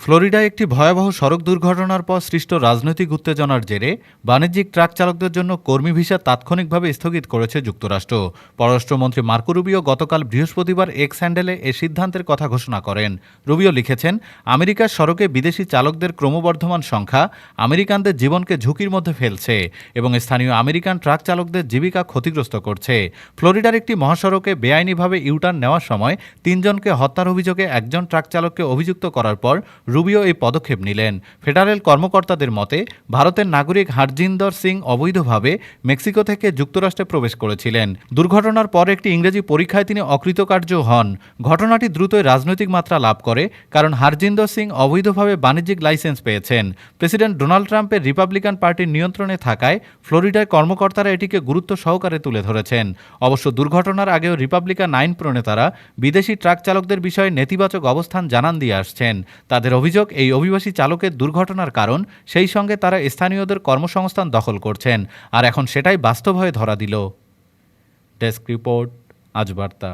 ফ্লোরিডায় একটি ভয়াবহ সড়ক দুর্ঘটনার পর সৃষ্ট রাজনৈতিক উত্তেজনার জেরে বাণিজ্যিক ট্রাক চালকদের জন্য কর্মী ভিসা তাৎক্ষণিকভাবে স্থগিত করেছে যুক্তরাষ্ট্র। পররাষ্ট্রমন্ত্রী মার্কো রুবিও গতকাল বৃহস্পতিবার এক্স হ্যান্ডেলে এ সিদ্ধান্তের কথা ঘোষণা করেন। রুবিও লিখেছেন, আমেরিকার সড়কে বিদেশি চালকদের ক্রমবর্ধমান সংখ্যা আমেরিকানদের জীবনকে ঝুঁকির মধ্যে ফেলছে এবং স্থানীয় আমেরিকান ট্রাক চালকদের জীবিকা ক্ষতিগ্রস্ত করছে। ফ্লোরিডার একটি মহাসড়কে বেআইনিভাবে ইউটার্ন নেওয়ার সময় তিনজনকে হত্যার অভিযোগে একজন ট্রাক চালককে অভিযুক্ত করার পর রুবিও এই পদক্ষেপ নিলেন। ফেডারেল কর্মকর্তাদের মতে, ভারতের নাগরিক হারজিন্দর সিং অবৈধভাবে মেক্সিকো থেকে যুক্তরাষ্ট্রে প্রবেশ করেছিলেন। দুর্ঘটনার পর একটি ইংরেজি পরীক্ষায় তিনি অকৃতকার্য হন। ঘটনাটি দ্রুতই রাজনৈতিক মাত্রা লাভ করে, কারণ হারজিন্দর সিং অবৈধভাবে বাণিজ্যিক লাইসেন্স পেয়েছেন। প্রেসিডেন্ট ডোনাল্ড ট্রাম্পের রিপাবলিকান পার্টির নিয়ন্ত্রণে থাকায় ফ্লোরিডার কর্মকর্তারা এটিকে গুরুত্ব সহকারে তুলে ধরেছেন। অবশ্য দুর্ঘটনার আগেও রিপাবলিকান আইন প্রণেতারা বিদেশি ট্রাক চালকদের বিষয়ে নেতিবাচক অবস্থান জানান দিয়ে আসছেন। তাদের অভিযোগ, এই অভিবাসী চালকের দুর্ঘটনার কারণ, সেই সঙ্গে তারা স্থানীয়দের কর্মসংস্থান দখল করছেন। আর এখন সেটাই বাস্তব হয়ে ধরা দিল। ডেস্ক রিপোর্ট, আজ বার্তা।